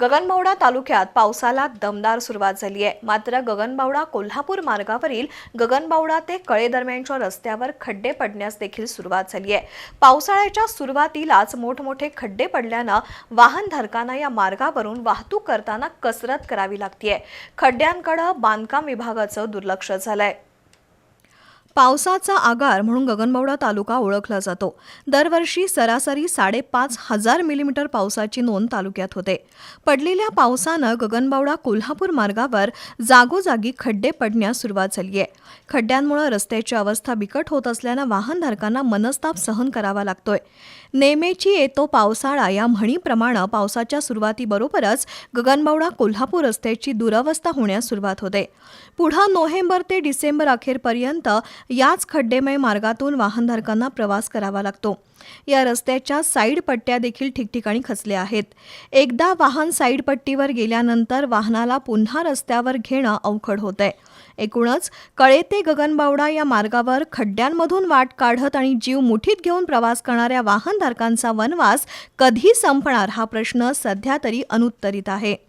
गगनबावडा तालुक्यात पावसाला दमदार सुरुवात झाली आहे. मात्र गगनबावडा कोल्हापूर मार्गावरील गगनबावडा ते कळे दरम्यानच्या रस्त्यावर खड्डे पडण्यास देखील सुरुवात झाली आहे. पावसाळ्याच्या सुरुवातीलाच मोठमोठे खड्डे पडल्यानं वाहनधारकांना या मार्गावरून वाहतूक करताना कसरत करावी लागतीये. खड्ड्यांकडे बांधकाम विभागाचं दुर्लक्ष झालंय. पावसाचा आगार म्हणून गगनबावडा तालुका ओळखला जातो. दरवर्षी सरासरी साडेपाच हजार मिलीमीटर पावसाची नोंद तालुक्यात होते. पडलेल्या पावसानं गगनबावडा कोल्हापूर मार्गावर जागोजागी खड्डे पडण्यास सुरुवात झाली आहे. खड्ड्यांमुळे रस्त्याची अवस्था बिकट होत असल्यानं वाहनधारकांना मनस्ताप सहन करावा लागतोय. नेमेची येतो पावसाळा या म्हणीप्रमाणे पावसाच्या सुरुवातीबरोबरच गगनबावडा कोल्हापूर रस्त्याची दुरवस्था होण्यास सुरुवात होते. पुढं नोव्हेंबर ते डिसेंबर अखेरपर्यंत याच खड्डेमय मार्गातून वाहनधारकांना प्रवास करावा लागतो. या रस्त्याच्या साईड पट्ट्या देखील ठिकठिकाणी खचल्या आहेत. एकदा वाहन साईड पट्टीवर गेल्यानंतर वाहनाला पुन्हा रस्त्यावर घेणं अवघड होत आहे एकूणच कळे ते गगनबावडा या मार्गावर खड्ड्यांमधून वाट काढत आणि जीव मुठीत घेऊन प्रवास करणाऱ्या वाहनधारकांचा वनवास कधी संपणार हा प्रश्न सध्या तरी अनुत्तरित आहे.